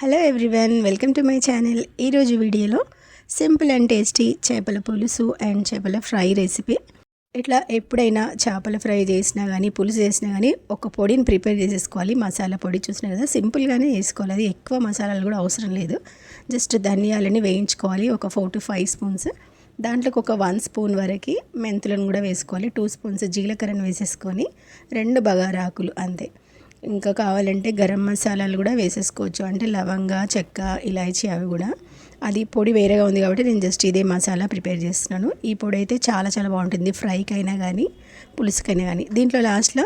Hello everyone welcome to my channel. ఈరోజు వీడియోలో simple and tasty చేపల పులుసు అండ్ చేపల ఫ్రై రెసిపీ. ఇట్లా ఎప్పుడైనా చేపల ఫ్రై చేసినా కానీ పులుసు చేసినా కానీ ఒక పొడిని ప్రిపేర్ చేసేసుకోవాలి. మసాలా పొడి చూసినా కదా సింపుల్గానే వేసుకోవాలి అది ఎక్కువ మసాలాలు కూడా అవసరం లేదు. జస్ట్ ధనియాలని వేయించుకోవాలి ఒక ఫోర్ టు ఫైవ్ స్పూన్స్. దాంట్లోకి ఒక వన్ స్పూన్ వరకు మెంతులను కూడా వేసుకోవాలి. టూ స్పూన్స్ జీలకర్రను వేసేసుకొని రెండు బగారాకులు అంతే. ఇంకా కావాలంటే గరం మసాలాలు కూడా వేసేసుకోవచ్చు. అంటే లవంగ చెక్క ఇలాచి అవి కూడా. అది పొడి వేరేగా ఉంది కాబట్టి నేను జస్ట్ ఇదే మసాలా ప్రిపేర్ చేస్తున్నాను. ఈ పొడి అయితే చాలా చాలా బాగుంటుంది. ఫ్రైకైనా కానీ పులుసుకైనా కానీ దీంట్లో లాస్ట్లో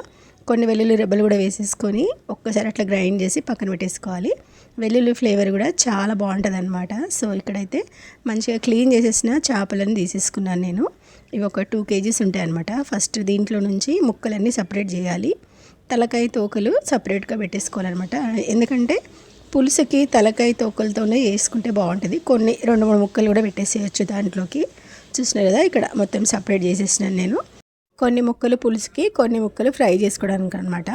కొన్ని వెల్లుల్లి రెబ్బలు కూడా వేసేసుకొని ఒక్కసారి అట్లా గ్రైండ్ చేసి పక్కన పెట్టేసుకోవాలి. వెల్లుల్లి ఫ్లేవర్ కూడా చాలా బాగుంటుంది అనమాట సో ఇక్కడైతే మంచిగా క్లీన్ చేసేసిన చేపలను తీసేసుకున్నాను నేను. ఇవి ఒక టూ కేజీస్ ఉంటాయి అనమాట ఫస్ట్ దీంట్లో నుంచి ముక్కలన్నీ సపరేట్ చేయాలి. తలకాయ తోకలు సపరేట్గా పెట్టేసుకోవాలన్నమాట. ఎందుకంటే పులుసుకి తలకాయ తోకలతోనే వేసుకుంటే బాగుంటుంది. కొన్ని రెండు మూడు ముక్కలు కూడా పెట్టేసేయచ్చు దాంట్లోకి. చూసినారు కదా ఇక్కడ మొత్తం సపరేట్ చేసేసినాను నేను. కొన్ని ముక్కలు పులుసుకి కొన్ని ముక్కలు ఫ్రై చేసుకోవడానికి అనమాట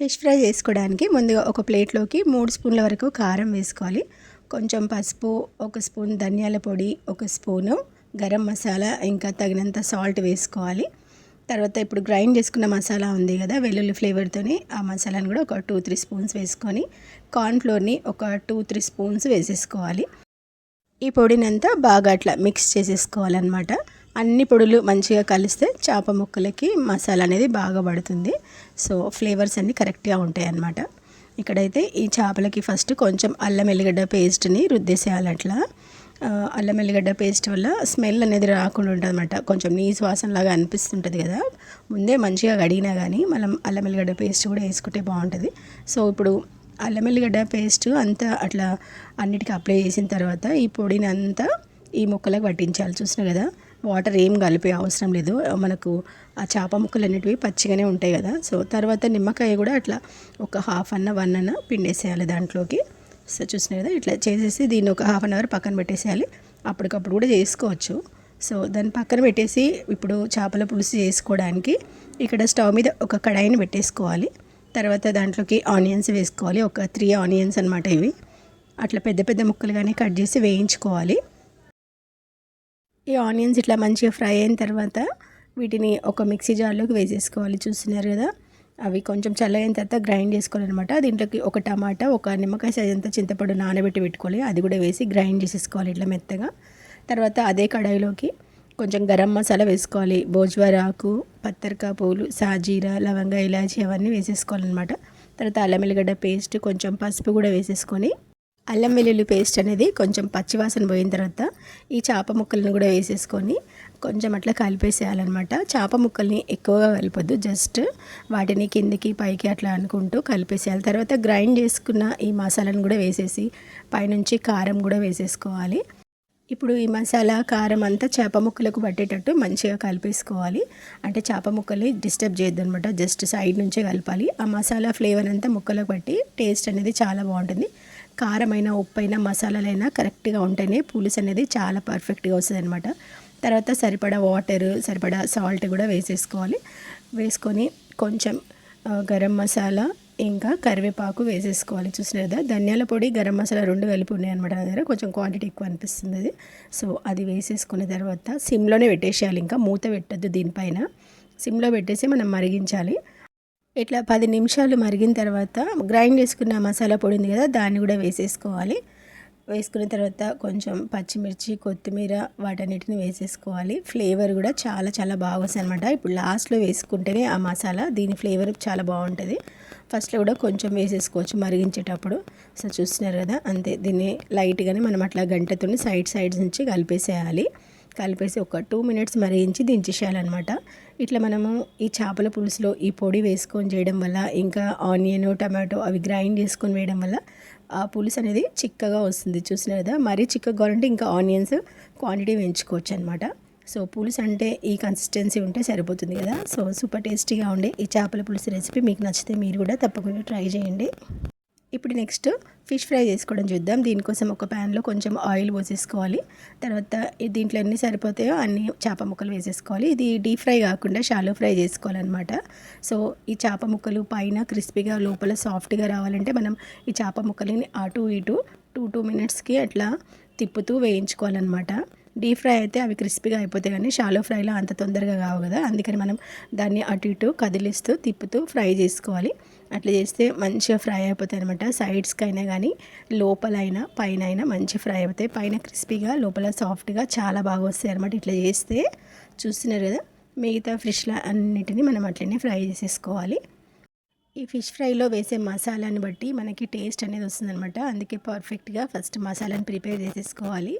ఫిష్ ఫ్రై చేసుకోవడానికి ముందుగా ఒక ప్లేట్లోకి మూడు స్పూన్ల వరకు కారం వేసుకోవాలి. కొంచెం పసుపు ఒక స్పూన్ ధనియాల పొడి ఒక స్పూను గరం మసాలా ఇంకా తగినంత సాల్ట్ వేసుకోవాలి. తర్వాత ఇప్పుడు గ్రైండ్ చేసుకున్న మసాలా ఉంది కదా వెల్లుల్లి ఫ్లేవర్తోని ఆ మసాలాను కూడా ఒక టూ త్రీ స్పూన్స్ వేసుకొని కార్న్ఫ్లోర్ని ఒక టూ త్రీ స్పూన్స్ వేసేసుకోవాలి. ఈ పొడిని అంతా బాగా అట్లా మిక్స్ చేసేసుకోవాలన్నమాట. అన్ని పొడులు మంచిగా కలిస్తే చేప ముక్కలకి మసాలా అనేది బాగా పడుతుంది. సో ఫ్లేవర్స్ అన్నీ కరెక్ట్గా ఉంటాయి అన్నమాట ఇక్కడైతే ఈ చేపలకి ఫస్ట్ కొంచెం అల్లం ఎల్లిగడ్డ పేస్ట్ని రుద్దేసేయాలి అట్లా. అల్లం ఎల్లిగడ్డ పేస్ట్ వల్ల స్మెల్ అనేది రాకుండా ఉంటుంది అనమాట కొంచెం నీసు వాసనలాగా అనిపిస్తుంటుంది కదా. ముందే మంచిగా కడిగినా కానీ మనం అల్లం ఎల్లిగడ్డ పేస్ట్ కూడా వేసుకుంటే బాగుంటుంది. సో ఇప్పుడు అల్లం ఎల్లిగడ్డ పేస్ట్ అంతా అట్లా అన్నిటికీ అప్లై చేసిన తర్వాత ఈ పొడిని అంతా ఈ ముక్కలకు పట్టించాలి. చూసిన కదా వాటర్ ఏం కలిపే అవసరం లేదు. మనకు ఆ చేప ముక్కలు అనేటివి పచ్చిగానే ఉంటాయి కదా. సో తర్వాత నిమ్మకాయ కూడా అట్లా ఒక హాఫ్ అన్న వన్ అన్న పిండేసేయాలి దాంట్లోకి. సో చూసినాయి కదా ఇట్లా చేసేసి దీన్ని ఒక హాఫ్ అన్ అవర్ పక్కన పెట్టేసేయాలి. అప్పటికప్పుడు కూడా చేసుకోవచ్చు. సో దాన్ని పక్కన పెట్టేసి ఇప్పుడు చేపల పులుసు చేసుకోవడానికి ఇక్కడ స్టవ్ మీద ఒక కడాయిని పెట్టేసుకోవాలి. తర్వాత దాంట్లోకి ఆనియన్స్ వేసుకోవాలి. ఒక త్రీ ఆనియన్స్ అనమాట ఇవి. అట్లా పెద్ద పెద్ద ముక్కలు కానీ కట్ చేసి వేయించుకోవాలి. ఈ ఆనియన్స్ ఇట్లా మంచిగా ఫ్రై అయిన తర్వాత వీటిని ఒక మిక్సీ జార్లోకి వేసేసుకోవాలి. చూస్తున్నారు కదా అవి కొంచెం చల్లగైన తర్వాత గ్రైండ్ చేసుకోవాలన్నమాట. దీంట్లోకి ఒక టమాటా ఒక నిమ్మకాయ సైజ్ చింతపండు నానబెట్టి పెట్టుకోవాలి. అది కూడా వేసి గ్రైండ్ చేసేసుకోవాలి ఇట్లా మెత్తగా. తర్వాత అదే కడాయిలోకి కొంచెం గరం మసాలా వేసుకోవాలి. భోజ్వార ఆకు పూలు సాజీరా లవంగ ఇలాచి అవన్నీ వేసేసుకోవాలన్నమాట. తర్వాత అల్లం వెల్లిగడ్డ పేస్ట్ కొంచెం పసుపు కూడా వేసేసుకొని అల్లం వెల్లుల్లి పేస్ట్ అనేది కొంచెం పచ్చివాసన పోయిన తర్వాత ఈ చేప ముక్కలను కూడా వేసేసుకొని కొంచెం అట్లా కలిపేసేయాలన్నమాట. చేప ముక్కల్ని ఎక్కువగా కలపద్దు. జస్ట్ వాటిని కిందికి పైకి అట్లా అనుకుంటూ కలిపేసేయాలి. తర్వాత గ్రైండ్ చేసుకున్న ఈ మసాలాను కూడా వేసేసి పైనుంచి కారం కూడా వేసేసుకోవాలి. ఇప్పుడు ఈ మసాలా కారం అంతా చేప ముక్కలకు పట్టేటట్టు మంచిగా కలిపేసుకోవాలి. అంటే చేప ముక్కల్ని డిస్టర్బ్ చేయొద్దు అనమాట జస్ట్ సైడ్ నుంచే కలపాలి. ఆ మసాలా ఫ్లేవర్ అంతా ముక్కలకు పట్టి టేస్ట్ అనేది చాలా బాగుంటుంది. కారమైన ఉప్పైన మసాలాలైనా కరెక్ట్గా ఉంటేనే పులుసు అనేది చాలా పర్ఫెక్ట్గా వస్తుంది అనమాట తర్వాత సరిపడా వాటర్ సరిపడా సాల్ట్ కూడా వేసేసుకోవాలి. వేసుకొని కొంచెం గరం మసాలా ఇంకా కరివేపాకు వేసేసుకోవాలి. చూసిన కదా ధనియాల పొడి గరం మసాలా రెండు కలిపి ఉన్నాయి అనమాట నా దగ్గర. కొంచెం క్వాంటిటీ ఎక్కువ అనిపిస్తుంది అది. సో అది వేసేసుకున్న తర్వాత సిమ్లోనే పెట్టేసేయాలి. ఇంకా మూత పెట్టద్దు దీనిపైన. సిమ్లో పెట్టేసి మనం మరిగించాలి. ఇట్లా పది నిమిషాలు మరిగిన తర్వాత గ్రైండ్ చేసుకున్న మసాలా పొడి ఉంది కదా దాన్ని కూడా వేసేసుకోవాలి. వేసుకున్న తర్వాత కొంచెం పచ్చిమిర్చి కొత్తిమీర వాటన్నిటిని వేసేసుకోవాలి. ఫ్లేవర్ కూడా చాలా చాలా బాగా వస్తుంది అనమాట ఇప్పుడు లాస్ట్లో వేసుకుంటేనే ఆ మసాలా దీని ఫ్లేవర్ చాలా బాగుంటుంది. ఫస్ట్లో కూడా కొంచెం వేసేసుకోవచ్చు మరిగించేటప్పుడు. సో చూస్తున్నారు కదా అంతే. దీన్ని లైట్గానే మనం అట్లా గంటతో సైడ్ సైడ్స్ నుంచి కలిపేసేయాలి. కలిపేసి ఒక టూ మినిట్స్ మరిగించి దించేసేయాలన్నమాట. ఇట్లా మనము ఈ చేపల పులుసులో ఈ పొడి వేసుకొని చేయడం వల్ల ఇంకా ఆనియన్ టమాటో అవి గ్రైండ్ చేసుకొని వేయడం వల్ల ఆ పులుసు అనేది చిక్కగా వస్తుంది. చూసిన కదా? మరీ చిక్కగా కావాలంటే ఇంకా ఆనియన్స్ క్వాంటిటీ పెంచుకోవచ్చు అనమాట సో పులుసు అంటే ఈ కన్సిస్టెన్సీ ఉంటే సరిపోతుంది కదా? సో సూపర్ టేస్టీగా ఉండే ఈ చేపల పులుసు రెసిపీ మీకు నచ్చితే మీరు కూడా తప్పకుండా ట్రై చేయండి. ఇప్పుడు నెక్స్ట్ ఫిష్ ఫ్రై చేసుకోవడం చూద్దాం. దీనికోసం ఒక ప్యాన్లో కొంచెం ఆయిల్ పోసేసుకోవాలి. తర్వాత దీంట్లో ఎన్ని సరిపోతాయో అన్ని చేప ముక్కలు వేసేసుకోవాలి. ఇది డీప్ ఫ్రై కాకుండా షాలో ఫ్రై చేసుకోవాలన్నమాట. సో ఈ చేప ముక్కలు పైన క్రిస్పీగా లోపల సాఫ్ట్గా రావాలంటే మనం ఈ చేప ముక్కలని అటు ఇటు టూ టూ మినిట్స్కి అట్లా తిప్పుతూ వేయించుకోవాలన్నమాట. డీప్ ఫ్రై అయితే అవి క్రిస్పీగా అయిపోతాయి కానీ షాలో ఫ్రైలో అంత తొందరగా కావు కదా. అందుకని మనం దాన్ని అటు ఇటు కదిలిస్తూ తిప్పుతూ ఫ్రై చేసుకోవాలి. అట్లా చేస్తే మంచిగా ఫ్రై అయిపోతాయి అనమాట సైడ్స్కి అయినా కానీ లోపలైనా పైన అయినా మంచి ఫ్రై అవుతాయి పైన క్రిస్పీగా లోపల సాఫ్ట్గా చాలా బాగా వస్తాయి అనమాట ఇట్లా చేస్తే. చూస్తున్నారు కదా మిగతా ఫిష్ల అన్నిటిని మనం అట్లనే ఫ్రై చేసేసుకోవాలి. ఈ ఫిష్ ఫ్రైలో వేసే మసాలాని బట్టి మనకి టేస్ట్ అనేది వస్తుందన్నమాట. అందుకే పర్ఫెక్ట్గా ఫస్ట్ మసాలాని ప్రిపేర్ చేసేసుకోవాలి.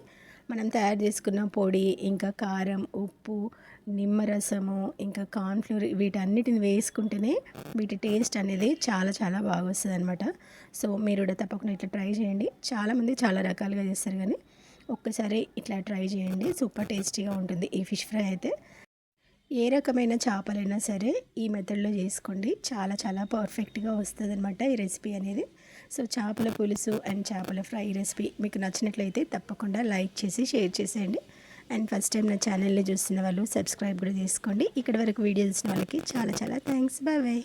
మనం తయారు చేసుకున్న పొడి ఇంకా కారం ఉప్పు నిమ్మరసము ఇంకా కార్న్ఫ్లోర్ వీటన్నిటిని వేసుకుంటేనే వీటి టేస్ట్ అనేది చాలా చాలా బాగా వస్తుంది అనమాట సో మీరు కూడా తప్పకుండా ఇట్లా ట్రై చేయండి. చాలామంది చాలా రకాలుగా చేస్తారు కానీ ఒక్కసారి ఇట్లా ట్రై చేయండి. సూపర్ టేస్టీగా ఉంటుంది ఈ ఫిష్ ఫ్రై అయితే. ఏ రకమైన చేపలైనా సరే ఈ మెథడ్లో చేసుకోండి. చాలా చాలా పర్ఫెక్ట్గా వస్తుంది అనమాట ఈ రెసిపీ అనేది. సో చేపల పులుసు అండ్ చేపల ఫ్రై రెసిపీ మీకు నచ్చినట్లయితే తప్పకుండా లైక్ చేసి షేర్ చేసేయండి. అండ్ ఫస్ట్ టైం నా ఛానల్ని చూస్తున్న వాళ్ళు సబ్స్క్రైబ్ కూడా చేసుకోండి. ఇక్కడ వరకు వీడియో చూసిన వాళ్ళకి చాలా చాలా థ్యాంక్స్. Bye bye.